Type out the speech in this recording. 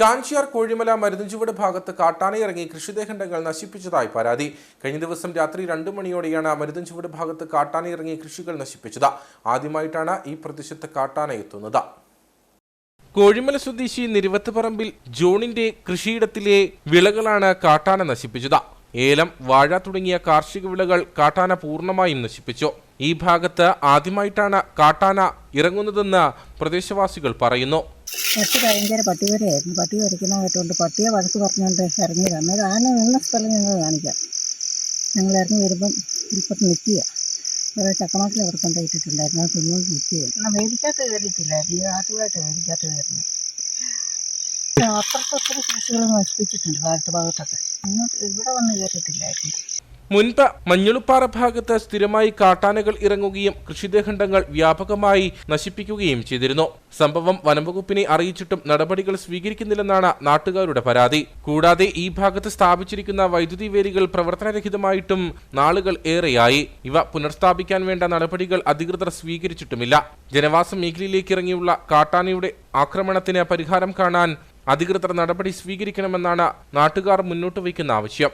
കാഞ്ചിയാർ കോഴിമല മരുന്നുചുവട് ഭാഗത്ത് കാട്ടാനയിറങ്ങി ഇറങ്ങി കൃഷിദേഹണ്ഡങ്ങൾ നശിപ്പിച്ചതായി പരാതി. കഴിഞ്ഞ ദിവസം രാത്രി രണ്ടു മണിയോടെയാണ് മരുന്നുചുവട് ഭാഗത്ത് കാട്ടാനയിറങ്ങി കൃഷികൾ നശിപ്പിച്ചത്. ആദ്യമായിട്ടാണ് ഈ പ്രദേശത്ത് കാട്ടാന എത്തുന്നത്. കോഴിമല സ്വദേശി നിരുവത്തുപറമ്പിൽ ജോണിന്റെ കൃഷിയിടത്തിലെ വിളകളാണ് കാട്ടാന നശിപ്പിച്ചത്. ഏലം വാഴ തുടങ്ങിയ കാർഷിക വിളകൾ കാട്ടാന പൂർണമായും നശിപ്പിച്ചു. ഈ ഭാഗത്ത് ആദ്യമായിട്ടാണ് കാട്ടാന ഇറങ്ങുന്നതെന്ന് പ്രദേശവാസികൾ പറയുന്നു. പട്ടി ഭയങ്കര പട്ടി വരെയായിരുന്നു പട്ടി വരയ്ക്കുന്ന കേട്ടുകൊണ്ട് പട്ടിയെ വഴക്ക് പറഞ്ഞുകൊണ്ട് ഇറങ്ങിയതാണ് അന്നേരം ആന നിന്ന സ്ഥലം ഞങ്ങൾ കാണിക്കാം. ഞങ്ങൾ ഇറങ്ങി വരുമ്പം ഇപ്പം നിൽക്കുക. കുറേ ചക്കമാക്കിൽ അവിടെ കൊണ്ടുപോയിട്ടിട്ടുണ്ടായിരുന്നു. അത് തിന്നുകൊണ്ട് നിൽക്കുക എന്നാൽ വേദിക്കകത്ത് കയറിയിട്ടില്ലായിരുന്നു. ആദ്യമായിട്ട് വേദിക്കകത്ത് കയറുന്നത് അപ്പുറത്തൊത്തിരി ശേഷികൾ നശിപ്പിച്ചിട്ടുണ്ട്. ഭാഗത്ത് ഭാഗത്തൊക്കെ. ഇങ്ങോട്ട് ഇവിടെ വന്ന് കയറിയിട്ടില്ലായിരുന്നു. മുൻപ് മഞ്ഞളുപ്പാറ ഭാഗത്ത് സ്ഥിരമായി കാട്ടാനകൾ ഇറങ്ങുകയും കൃഷിദേഹണ്ഡങ്ങൾ വ്യാപകമായി നശിപ്പിക്കുകയും ചെയ്തിരുന്നു. സംഭവം വനംവകുപ്പിനെ അറിയിച്ചിട്ടും നടപടികൾ സ്വീകരിക്കുന്നില്ലെന്നാണ് നാട്ടുകാരുടെ പരാതി. കൂടാതെ ഈ ഭാഗത്ത് സ്ഥാപിച്ചിരിക്കുന്ന വൈദ്യുതി വേലികൾ പ്രവർത്തനരഹിതമായിട്ടും നാളുകൾ ഏറെയായി. ഇവ പുനഃസ്ഥാപിക്കാൻ വേണ്ട നടപടികൾ അധികൃതർ സ്വീകരിച്ചിട്ടുമില്ല. ജനവാസ മേഖലയിലേക്ക് ഇറങ്ങിയുള്ള കാട്ടാനയുടെ ആക്രമണത്തിന് പരിഹാരം കാണാൻ അധികൃതർ നടപടി സ്വീകരിക്കണമെന്നാണ് നാട്ടുകാർ മുന്നോട്ട് വയ്ക്കുന്ന ആവശ്യം.